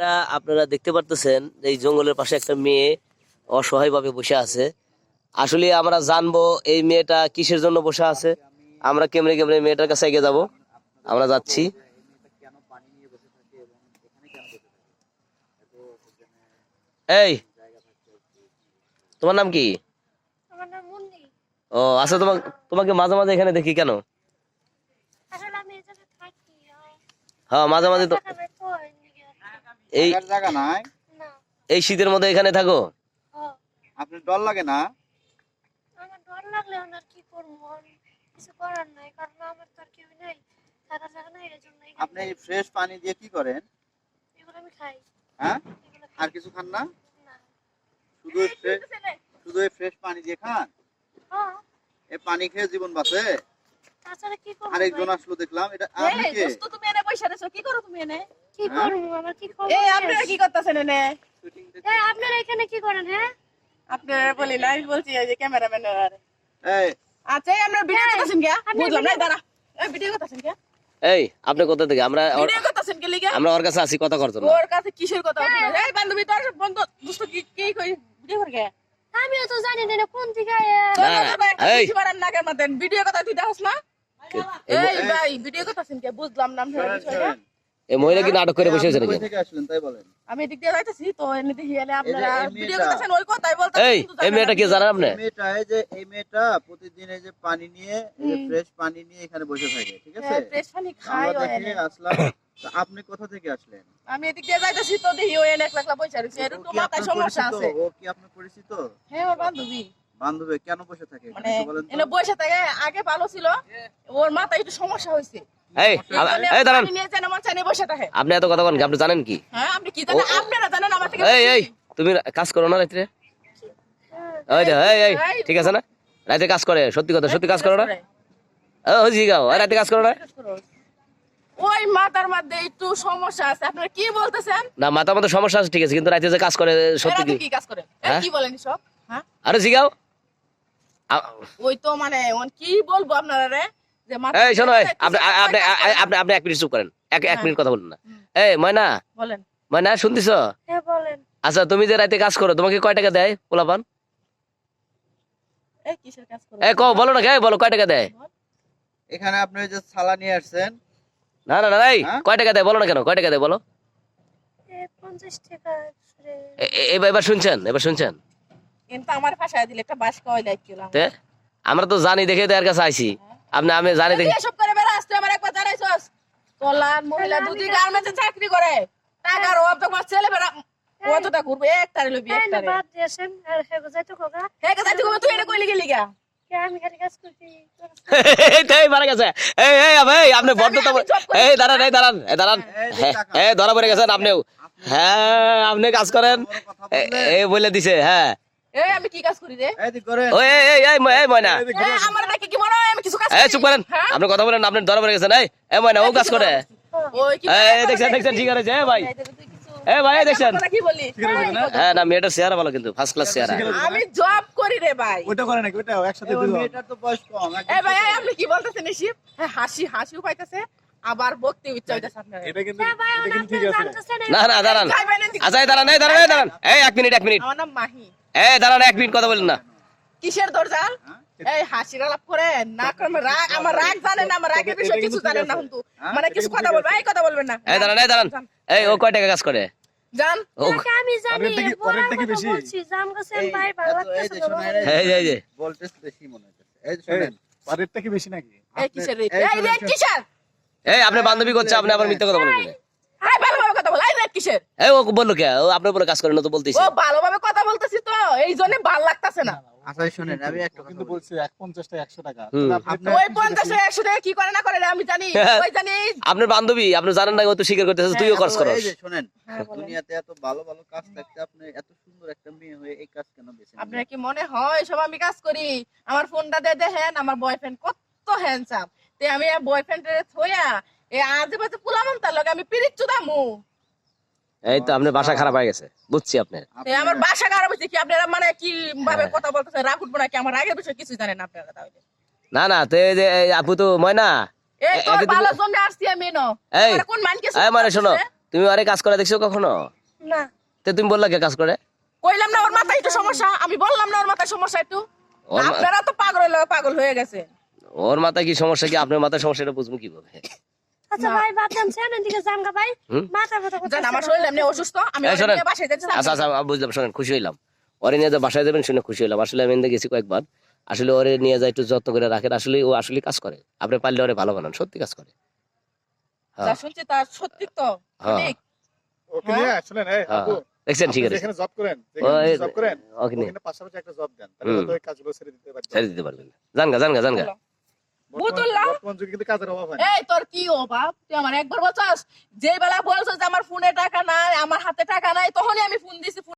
এটা আপনারা দেখতে পারতেছেন এই জঙ্গলের পাশে একটা মেয়ে অসহায়ভাবে বসে আছে। আসলে আমরা জানব এই মেয়েটা কিসের জন্য বসে আছে। আমরা কেমনে কেমনে মেয়েটার কাছে এগিয়ে যাব। আমরা যাচ্ছি। এই তোমার নাম কি? ও আচ্ছা তোমাকে তোমাকে মাঝে মাঝে এখানে দেখি কেন? হ্যাঁ মাঝে মাঝে তো এই জায়গা নাই? এই শীতের মধ্যে এখানে থাকো। আপনার ডর লাগে না? আমার ডর লাগলে আর কি করব? কিছু করার নাই কারণ আমার তো আর কেউ নেই থাকার জায়গা নাই এই জন্য আপনি এই ফ্রেশ পানি দিয়ে কি করেন? এগুলো আমি খাই। হ্যাঁ? আর কিছু খান না? শুধু ফ্রেশ শুধু এই ফ্রেশ পানি দিয়ে খান? হ্যাঁ। এই পানি খেয়ে জীবন বাঁচে? তাছাড়া কি করব আরেকজন? আসলো দেখলাম এটা আপনি এই দোস্ত তুমি এনে বসে আছো কি করো তুমি এনে? কি হ্যাঁ? করব? আমার কি খবর এই আপনারা কি করতেছেন এনে? এই আপনারা এখানে কি করেন হ্যাঁ? আপনারা বলি না আমি বলছি এই যে ক্যামেরাম্যান এই। আচ্ছা এই আমরা ভিডিও করতেছেন কে? বুঝলাম না দাঁড়া। এই ভিডিও করতেছেন কে? এই আপনি কোথা থেকে? আমরা ওর- ভিডিও করতেছেন কে লিগে? আমরা ওর কাছে আছি কথা করতো ওর কাছে কিসের কথা এই বান্ধবী তোর বন্ধ দোস্ত কি কি কই? ভিডিও করে কে? আমিও তো জানি না কোন কথা একটা এই। বেশি বাড়ান নাকের মধ্যে ভিডিও কথা তুই দেখছ না এই ভাই ভিডিও করতেছেন কে? বুঝলাম না বিষয়টা। এই মহিলা কি নাটক করে বসে আপনি নাকি? কই থেকে আসলেন? তাই বলেন। আমি এদিক দিয়ে যাইতেছি তো এনে দেখি এলে আপনারা ভিডিও করতেছেন ওই কথাই বলতে এই এই মেয়েটা কি জানেন আপনি? মেয়েটা এই যে এই মেয়েটা প্রতিদিন এই যে পানি নিয়ে এই ফ্রেশ পানি নিয়ে এখানে বসে থাকে ঠিক আছে? ফ্রেশ পানি খাই ও দেখে আসলাম আপনি কোথা থেকে আসলেন? আমি এদিক দিয়ে যাইতেছি তো দেখি ও একলা একলা বসে এর মাথায় সমস্যা আছে। ও কি আপনার পরিচিত? হ্যাঁ ওর বান্ধবী। বান্ধবী কেন বসে থাকে? মানে বসে থাকে আগে ভালো ছিল ওর মাথায় একটু সমস্যা হয়েছে এই এই দাঁড়ান। আপনি এত কথা বলেন আপনি জানেন কি? হ্যাঁ এই এই তুমি কাজ করো না রাত্রে ওই এই এই ঠিক আছে না? রাতে কাজ করে সত্যি কথা সত্যি কাজ করো না? ও রাতে কাজ করো না? ওই মাথার মধ্যে একটু সমস্যা আছে। আপনারা কি বলতেছেন? না মাথা মতো সমস্যা আছে ঠিক আছে কিন্তু রাতে যে কাজ করে সত্যি কি? কাজ করে? হ্যাঁ? কি বলেন সব হ্যাঁ? আরে জিগাও। ওই তো মানে কি বলব আপনারা রে? এই শোনো আপনি আপনি আপনি আপনি এক মিনিট চুপ করেন। এক এক হ্যাঁ। মিনিট কথা বলুন না। এই ময়না। বলেন। ময়না শুনতেছ? হ্যাঁ বলেন। আচ্ছা তুমি যে রাতে কাজ করো তোমাকে কয় টাকা দেয় পোলাপান? এই কিসের কাজ করে? এই কও বলো না কে? বলো কয় টাকা দেয়? এখানে আপনি যে সালা নিয়ে আসছেন। না না না এই হ্যাঁ? কয় টাকা দেয়? বলো না কেন কয় টাকা দেয় বলো? এবার এবার শুনছেন এবার শুনছেন? কিন্তু আমার ভাষায় দিলে একটা বাস কয় লাইক কিলাম তে আমরা তো জানি দেখে তো এর কাছে আইছি। আপনি আমি জানি দেখে। এসব করে বেড়া আসতে আমার একবার জানাইছস। কল্যাণ মহিলা দুটি গার্মেন্টসে চাকরি করে। টাকার অভাব তোমার ছেলে বেড়া কতটা ঘুরবে এক তারে লবি এক তারে। বাদ দিয়েছেন আর হেগো যাইতো কোগা হে কথা তুই তুই এটা কইলি গেলি গা তো আপনি তো হ্যাঁ, হ্যাঁ কাজ করেন। এ- এই বলে দিছে হ্যাঁ। এই আমি কি কাজ করি রে? এই দিক করেন ওই এই এই এই ময়না। আমার নাকি কি মনে হয় আমি কিছু কাজ এই চুপ করেন। হ্যাঁ? আপনি কথা বলেন আপনি ধরা পড়ে গেছেন। এই এই ময়না ও কাজ করে। ওই কি এই দেখছেন দেখছেন ঠিক আছে এই ভাই। এ ভাই দেখছেন। কথা কি বলি? হ্যাঁ না মেয়েটার চেহারা ভালো কিন্তু ফার্স্ট ক্লাস চেহারা। আমি জব করি রে ভাই। ওইটা করে নাকি? ওইটা একসাথে দুই মেয়েটার তো বয়স কম এই ভাই আপনি কি বলতেছেন এসব হ্যাঁ হাসি হাসিও পাইতেছে আবার বকতে ইচ্ছা হইতাছে আপনার। এটা কিন্তু হ্যাঁ এটা কিন্তু ঠিক আছে। না না দাঁড়ান। আচ্ছা দাঁড়ান এই দাঁড়ান দাঁড়ান। এই এক মিনিট এক মিনিট। আমার নাম মাহি। এই দাঁড়ান এক মিনিট কথা বলেন না। কিসের দরজাল? এই হাসির আলাপ করে না করে রাগ আমার রাগ জানে না আমার রাগের বিষয়ে কিছু জানেন না কিন্তু। মানে কিছু কথা বলবেন এই কথা বলবেন না। এই দাঁড়ান এই দাঁড়ান। এই ও কয় টাকা কাজ করে? জান। আমি জানি পরেরটা কি- বেশি? জাম গাছেন ভাই ভালো এই লাগতেছে শোনেন, না। এই এই ভোল্টেজ বেশি মনে হচ্ছে এই শোনেন। কি বেশি নাকি? এই কিসের রেট এই এই রেট কিসের? এই আপনি বান্ধবী করছে আপনি আবার মিথ্যা কথা বলেন এই ভালোভাবে কথা বল। এই রেট কিসের? এই ও বলল কে? ও আপনার বলে কাজ করেন তো বলতেছি ও ভালোভাবে কথা বলতেছি তো এই জন্য ভালো লাগতাছে না। আচ্ছা শুনেন আমি একটা কিন্তু বলছি বলছে এক পঞ্চাশটা টাকা হুম। তাহলে আপনি আপনার- ওই পঞ্চাশে একশো টাকা কি করে না করে আমি জানি ওই জানি। আপনার বান্ধবী আপনি জানেন না ও তো স্বীকার করতেছে তুইও এত- কাজ করস এই যে শোনেন হ্যাঁ, দুনিয়াতে এত ভালো ভালো কাজ থাকতে আপনি এত সুন্দর একটা মেয়ে হয়ে এই কাজ কেন বেছে আপনার কি মনে হয় সব আমি কাজ করি? আমার ফোনটা দিয়ে দেখেন আমার বয়ফ্রেন্ড কত হ্যান্ডসাম তে আমি বয়ফ্রেন্ডের থইয়া এই আজে বাজে পুলামন তার লগে আমি পিরিত চুদামু। এই তো আপনার বাসা খারাপ হয়ে গেছে বুঝছি আপনার আমার বাসা খারাপ হয়েছে কি? আপনারা মানে কি ভাবে কথা বলতেছেন? রাগ উঠবো নাকি? আমার আগের বিষয়ে কিছু জানেন আপনারা তাহলে। না না তো এই যে আপু তো ময়না এই এ- তোর ভালো জন্য আসছি আমি ন? এই, কোন মান কিছু এই মানে শোনো তুমি আরে কাজ করে দেখছ কখনো? না। তো তুমি বললা কে কাজ করে? কইলাম না ওর মাথায় একটু সমস্যা। আমি বললাম না ওর মাথায় সমস্যা একটু। আপনারা তো পাগল হয়ে পাগল হয়ে গেছে ওর মাথায় কি সমস্যা কি? আপনার মাথায় সমস্যা এটা বুঝব কীভাবে? আচ্ছা ভাই বাদ দেন দিকে যান ভাই। মাথা ব্যথা জান আমার শরীর এমনি অসুস্থ আমি এই ওকে শোনেন। নিয়ে বাসায় যাচ্ছি আচ্ছা আচ্ছা বুঝলাম শোনেন খুশি হইলাম। ওরে নিয়ে বাসায় যাবেন শুনে খুশি হইলাম। আসলে আমি গেছি কয়েকবার। আসলে ওরে নিয়ে যায় একটু যত্ন করে রাখেন। আসলে ও আসলে কাজ করে। আপনি পারলে ওরে ভালো বানান সত্যি কাজ করে। যা হ্যাঁ শুনছি তার সত্যি তো হ্যাঁ। ওকে নিয়ে শুনেন এই হ্যাঁ। আপু। দেখছেন ঠিক আছে। যেখানে জব করেন জব করেন ওকে নিয়ে। পাশাপাশি একটা জব দেন। তাহলে হুম। হয়তো কাজগুলো ছেড়ে দিতে পারবেন। ছেড়ে দিতে পারবেন। জানগা জানগা জানগা। এই তোর কি অভাব? তুই আমার একবার বলছস? যে বেলা বলছস যে আমার ফোনে টাকা নাই আমার হাতে টাকা নাই তখনই আমি ফোন দিছি